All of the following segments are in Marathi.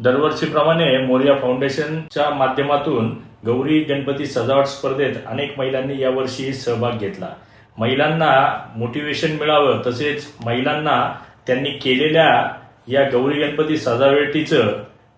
दरवर्षीप्रमाणे मोर्या फाउंडेशनच्या माध्यमातून गौरी गणपती सजावट स्पर्धेत अनेक महिलांनी यावर्षी सहभाग घेतला. महिलांना मोटिवेशन मिळावं तसेच महिलांना त्यांनी केलेल्या या गौरी गणपती सजावटीचं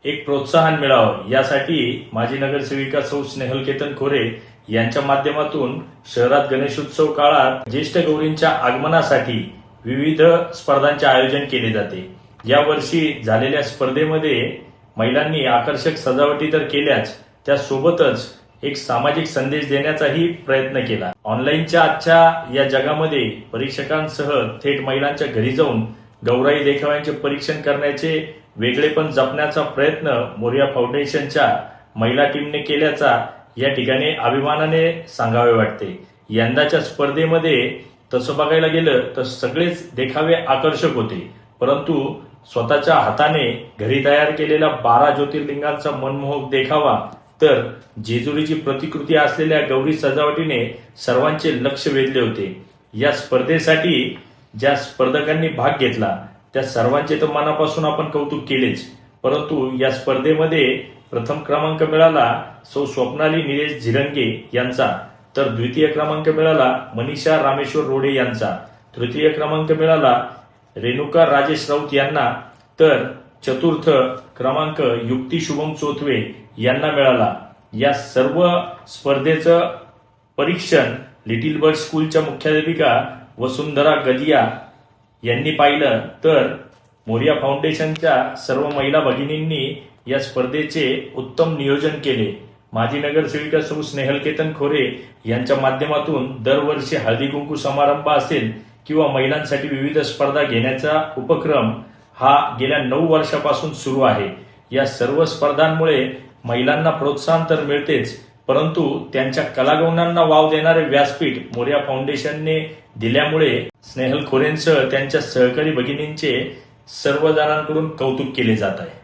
एक प्रोत्साहन मिळावं यासाठी माजी नगरसेविका सौ स्नेहल केतन खोरे यांच्या माध्यमातून शहरात गणेशोत्सव काळात ज्येष्ठ गौरींच्या आगमनासाठी विविध स्पर्धांचे आयोजन केले जाते. यावर्षी झालेल्या स्पर्धेमध्ये महिलांनी आकर्षक सजावटी तर केल्याच त्यासोबतच एक सामाजिक संदेश देण्याचाही प्रयत्न केला. ऑनलाईनच्या आजच्या या जगामध्ये परीक्षकांसह थेट महिलांच्या घरी जाऊन गौराई देखाव्यांचे परीक्षण करण्याचे वेगळेपण जपण्याचा प्रयत्न मोरिया फाउंडेशनच्या महिला टीमने केल्याचा या ठिकाणी अभिमानाने सांगावे वाटते. यंदाच्या स्पर्धेमध्ये तसं बघायला गेलं तर सगळेच देखावे आकर्षक होते परंतु स्वतःच्या हाताने घरी तयार केलेल्या बारा ज्योतिर्लिंगांचा मनमोहक देखावा तर जेजुरीची प्रतिकृती असलेल्या गौरी सजावटीने सर्वांचे लक्ष वेधले होते. या स्पर्धेसाठी ज्या स्पर्धकांनी भाग घेतला त्या सर्वांचे तर मनापासून आपण कौतुक केलेच. परंतु या स्पर्धेमध्ये प्रथम क्रमांक मिळाला सौ स्वप्नाली निलेश झिरंगे यांचा तर द्वितीय क्रमांक मिळाला मनीषा रामेश्वर रोडे यांचा. तृतीय क्रमांक मिळाला रेणुका राजेश राऊत यांना तर चतुर्थ क्रमांक युक्ती शुभम चोथवे यांना मिळाला. या सर्व स्पर्धेचं परीक्षण लिटिल बर्ड स्कूलच्या मुख्याध्यापिका वसुंधरा गदिया यांनी पाहिलं. तर मोरिया फाउंडेशनच्या सर्व महिला भगिनींनी या स्पर्धेचे उत्तम नियोजन केले. माजी नगरसेविका सौ स्नेहल केतन खोरे यांच्या माध्यमातून दरवर्षी हळदी कुंकू समारंभ असेल. किंवा महिलांसाठी विविध स्पर्धा घेण्याचा उपक्रम हा गेल्या नऊ वर्षापासून सुरू आहे. या सर्व स्पर्धांमुळे महिलांना प्रोत्साहन तर मिळतेच परंतु त्यांच्या कलागुणांना वाव देणारे व्यासपीठ मोर्या फाउंडेशनने दिल्यामुळे स्नेहल खोरेंसह त्यांच्या सहकारी भगिनींचे सर्वजणांकडून कौतुक केले जात आहे.